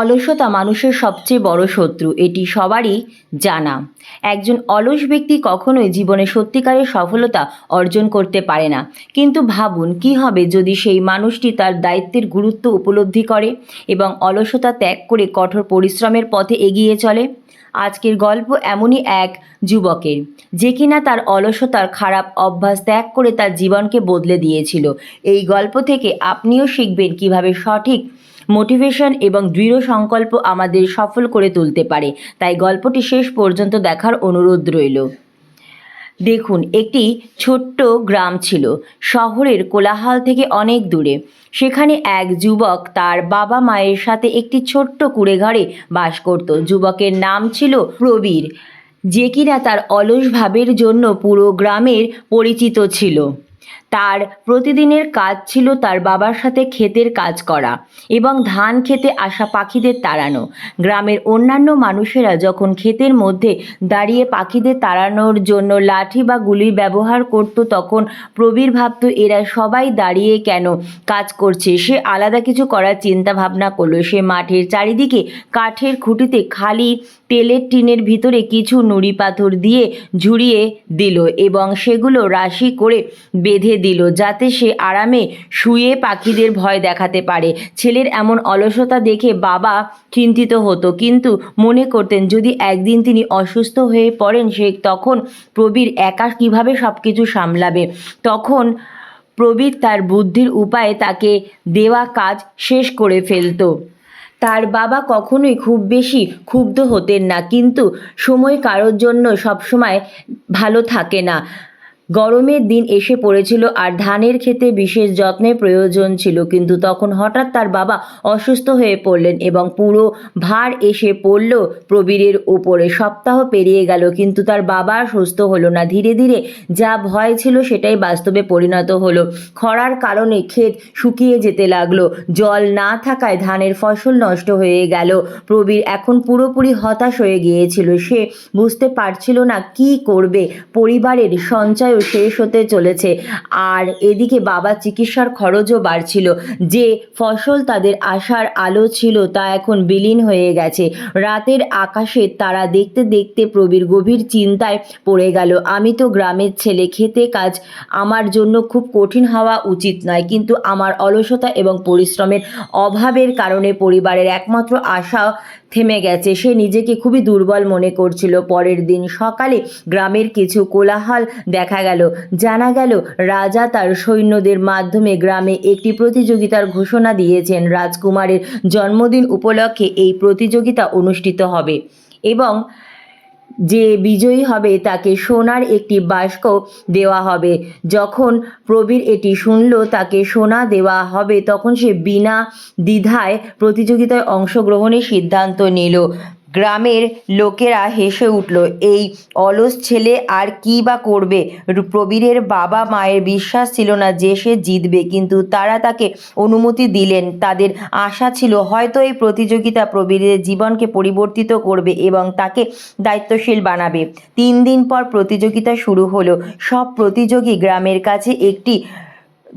অলসতা মানুষের সবচেয়ে বড় শত্রু, এটি সবারই জানা। একজন অলস ব্যক্তি কখনোই জীবনে সত্যিকারের সফলতা অর্জন করতে পারে না। কিন্তু ভাবুন, কি হবে যদি সেই মানুষটি তার দায়িত্বের গুরুত্ব উপলব্ধি করে এবং অলসতা ত্যাগ করে কঠোর পরিশ্রমের পথে এগিয়ে চলে? আজকের গল্প এমনই এক যুবকের, যে কিনা তার অলসতার খারাপ অভ্যাস ত্যাগ করে তার জীবনকে বদলে দিয়েছিল। এই গল্প থেকে আপনিও শিখবেন কীভাবে সঠিক মোটিভেশন এবং দৃঢ় সংকল্প আমাদের সফল করে তুলতে পারে। তাই গল্পটি শেষ পর্যন্ত দেখার অনুরোধ রইল। দেখুন, একটি ছোট্ট গ্রাম ছিল। শহরের কোলাহল থেকে অনেক দূরে। সেখানে এক যুবক তার বাবা মায়ের সাথে একটি ছোট্ট কুড়ে ঘরে বাস করত। যুবকের নাম ছিল প্রবীর, যে কিনা তার অলস ভাবের জন্য পুরো গ্রামের পরিচিত ছিল। তার প্রতিদিনের কাজ ছিল তার বাবার সাথে ক্ষেতের কাজ করা এবং ধান খেতে আসা পাখিদের তাড়ানো। গ্রামের অন্যান্য মানুষেরা যখন ক্ষেতের মধ্যে দাঁড়িয়ে পাখিদের তাড়ানোর জন্য লাঠি বা গুলির ব্যবহার করত, তখন প্রবীর ভাবত, এরা সবাই দাঁড়িয়ে কেন কাজ করছে? সে আলাদা কিছু করার চিন্তা ভাবনা করল। সে মাঠের চারিদিকে কাঠের খুঁটিতে খালি তেলের টিনের ভিতরে কিছু নুড়ি পাথর দিয়ে ঝুরিয়ে দিল এবং সেগুলো রাশি করে বেঁধে দিল যাতে সে আরামে শুয়ে পাখিদের ভয় দেখাতে পারে। ছেলের এমন অলসতা দেখে বাবা চিন্তিত হতো। কিন্তু মনে করতেন, যদি একদিন তিনি অসুস্থ হয়ে পড়েন, সে তখন প্রবীর একা কীভাবে সব কিছু সামলাবে? তখন প্রবীর তার বুদ্ধির উপায়ে তাকে দেওয়া কাজ শেষ করে ফেলতো। তার বাবা কখনোই খুব বেশি ক্ষুব্ধ হতেন না। কিন্তু সময় কারোর জন্য সবসময় ভালো থাকে না। গরমের দিন এসে পড়েছিল আর ধানের ক্ষেতে বিশেষ যত্নের প্রয়োজন ছিল। কিন্তু তখন হঠাৎ তার বাবা অসুস্থ হয়ে পড়লেন এবং পুরো ভার এসে পড়ল প্রবীরের উপরে। সপ্তাহ পেরিয়ে গেল, কিন্তু তার বাবা সুস্থ হলো না। ধীরে ধীরে যা ভয় ছিল সেটাই বাস্তবে পরিণত হলো। খরার কারণে ক্ষেত শুকিয়ে যেতে লাগল। জল না থাকায় ধানের ফসল নষ্ট হয়ে গেল। প্রবীর এখন পুরোপুরি হতাশ হয়ে গিয়েছিল। সে বুঝতে পারছিল না কি করবে। পরিবারের সঞ্চয়ও শেষ হতে চলেছে। আর এদিকে বাবা চিকিৎসার খরচও বাড়ছিল। যে ফসল তাদের আশার আলো ছিল তা এখন বিলীন হয়ে গেছে। রাতের আকাশে তারা দেখতে দেখতে প্রবীর গভীর চিন্তায় পড়ে গেল। আমি তো গ্রামের ছেলে, খেতে কাজ আমার জন্য খুব কঠিন হওয়া উচিত নয়, কিন্তু আমার অলসতা এবং পরিশ্রমের অভাবের কারণে পরিবারের একমাত্র আশা থেমে গেছে। সে নিজেকে খুবই দুর্বল মনে করছিল। পরের দিন সকালে গ্রামের কিছু কোলাহল দেখা গেল। জানা গেল, রাজা তার সৈন্যদের মাধ্যমে গ্রামে একটি প্রতিযোগিতার ঘোষণা দিয়েছেন। রাজকুমারের জন্মদিন উপলক্ষে এই প্রতিযোগিতা অনুষ্ঠিত হবে এবং যে বিজয়ী হবে তাকে সোনার একটি বাস্ক দেওয়া হবে। যখন প্রবীর এটি শুনল, তাকে সোনা দেওয়া হবে, তখন সে বিনা দ্বিধায় প্রতিযোগিতায় অংশগ্রহণের সিদ্ধান্ত নিল। গ্রামের লোকেরা হেসে উঠল, এই অলস ছেলে আর কী বা করবে? প্রবীরের বাবা মায়ের বিশ্বাস ছিল না যে সে জিতবে, কিন্তু তারা তাকে অনুমতি দিলেন। তাদের আশা ছিল হয়তো এই প্রতিযোগিতা প্রবীরের জীবনকে পরিবর্তিত করবে এবং তাকে দায়িত্বশীল বানাবে। তিন দিন পর প্রতিযোগিতা শুরু হলো। সব প্রতিযোগী গ্রামের কাছে একটি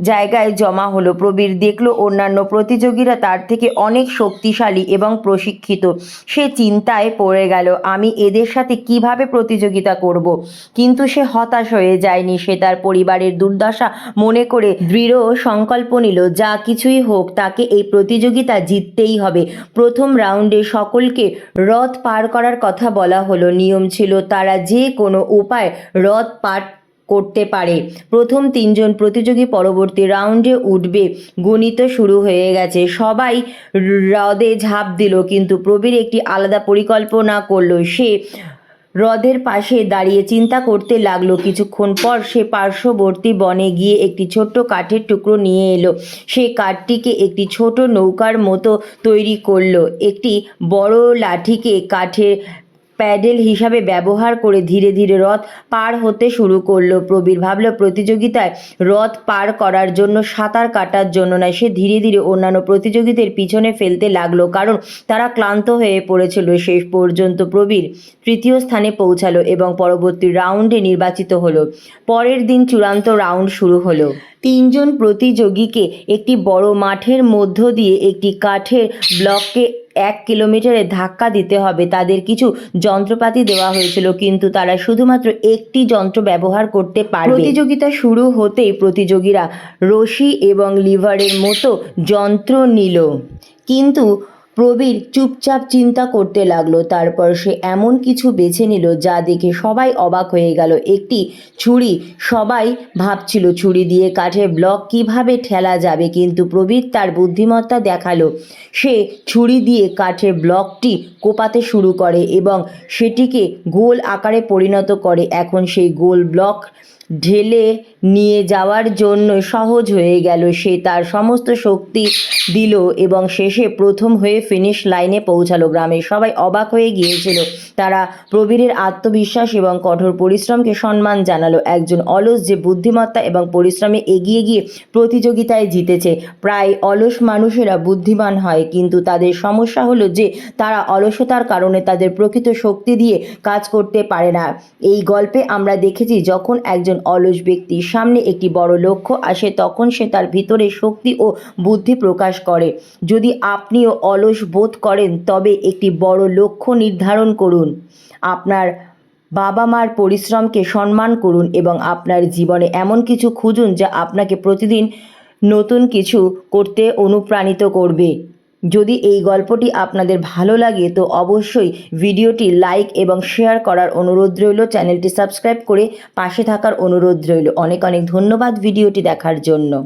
জায়গায় জমা হলো। প্রবীর দেখল অন্যান্য প্রতিযোগীরা তার থেকে অনেক শক্তিশালী এবং প্রশিক্ষিত। সে চিন্তায় পড়ে গেল, আমি এদের সাথে কীভাবে প্রতিযোগিতা করব? কিন্তু সে হতাশ হয়ে যায়নি। সে তার পরিবারের দুর্দশা মনে করে দৃঢ় সংকল্প নিল, যা কিছুই হোক, তাকে এই প্রতিযোগিতা জিততেই হবে। প্রথম রাউন্ডে সকলকে রথ পার করার কথা বলা হলো। নিয়ম ছিল, তারা যে কোনো উপায় রথ পার করতে পারে। প্রথম তিনজন প্রতিযোগী পরবর্তী রাউন্ডে উঠবে। গণিত শুরু হয়ে গেছে। সবাই হ্রদে ঝাঁপ দিল, কিন্তু প্রবীর একটি আলাদা পরিকল্পনা করল। সে হ্রদের পাশে দাঁড়িয়ে চিন্তা করতে লাগল। কিছুক্ষণ পর সে পার্শ্ববর্তী বনে গিয়ে একটি ছোট্ট কাঠের টুকরো নিয়ে এলো। সে কাঠটিকে একটি ছোট নৌকার মতো তৈরি করল। একটি বড় লাঠিকে কাঠের প্যাডেল হিসাবে ব্যবহার করে ধীরে ধীরে রথ পার হতে শুরু করল। প্রবীর ভাবলো, প্রতিযোগিতায় রথ পার করার জন্য সাঁতার কাটার জন্য নয়, সে ধীরে ধীরে অন্যান্য প্রতিযোগীদের পিছনে ফেলতে লাগল কারণ তারা ক্লান্ত হয়ে পড়েছিল। শেষ পর্যন্ত প্রবীর তৃতীয় স্থানে পৌঁছালো এবং পরবর্তী রাউন্ডে নির্বাচিত হলো। পরের দিন চূড়ান্ত রাউন্ড শুরু হলো। তিনজন প্রতিযোগীকে একটি বড় মাঠের মধ্য দিয়ে একটি কাঠের ব্লককে এক কিলোমিটারে ধাক্কা দিতে হবে। তাদের কিছু যন্ত্রপাতি দেওয়া হয়েছিল, কিন্তু তারা শুধুমাত্র একটি যন্ত্র ব্যবহার করতে পারবে। প্রতিযোগিতা শুরু হতেই প্রতিযোগীরা রশি এবং লিভারের মতো যন্ত্র নিল। কিন্তু প্রবীর চুপচাপ চিন্তা করতে লাগল, তারপর সে এমন কিছু বেছে নিল যা দেখে সবাই অবাক হয়ে গেল। একটি ছুরি, সবাই ভাবছিল ছুরি দিয়ে কাঠের ব্লক কীভাবে ঠেলা যাবে, কিন্তু প্রবীর তার বুদ্ধিমত্তা দেখাল। সে ছুরি দিয়ে কাঠের ব্লকটি কোপাতে শুরু করে এবং সেটিকে গোল আকারে পরিণত করে। এখন সেই গোল ব্লক ঢেলে নিয়ে যাওয়ার জন্য সহজ হয়ে গেল। সে তার সমস্ত শক্তি দিল এবং শেষে প্রথম হয়ে ফিনিশ লাইনে পৌঁছালো গ্রামের সবাই অবাক হয়ে গিয়েছিল। তারা প্রবীরের আত্মবিশ্বাস এবং কঠোর পরিশ্রমকে সম্মান জানালো। একজন অলস যে বুদ্ধিমত্তা এবং পরিশ্রমে এগিয়ে গিয়ে প্রতিযোগিতায় জিতেছে। প্রায় অলস মানুষেরা বুদ্ধিমান হয়, কিন্তু তাদের সমস্যা হলো যে তারা অলসতার কারণে তাদের প্রকৃত শক্তি দিয়ে কাজ করতে পারে না। এই গল্পে আমরা দেখেছি, যখন একজন অলস ব্যক্তির সামনে একটি বড় লক্ষ্য আসে, তখন সে তার ভিতরে শক্তি ও বুদ্ধি প্রকাশ করে। যদি আপনিও অলস বোধ করেন, তবে একটি বড় লক্ষ্য নির্ধারণ করুন। আপনার বাবা মার পরিশ্রমকে সম্মান করুন এবং আপনার জীবনে এমন কিছু খুঁজুন যা আপনাকে প্রতিদিন নতুন কিছু করতে অনুপ্রাণিত করবে। যদি এই গল্পটি আপনাদের ভালো লাগে, তো অবশ্যই ভিডিওটি লাইক এবং শেয়ার করার অনুরোধ রইল। চ্যানেলটি সাবস্ক্রাইব করে পাশে থাকার অনুরোধ রইল। অনেক অনেক ধন্যবাদ ভিডিওটি দেখার জন্য।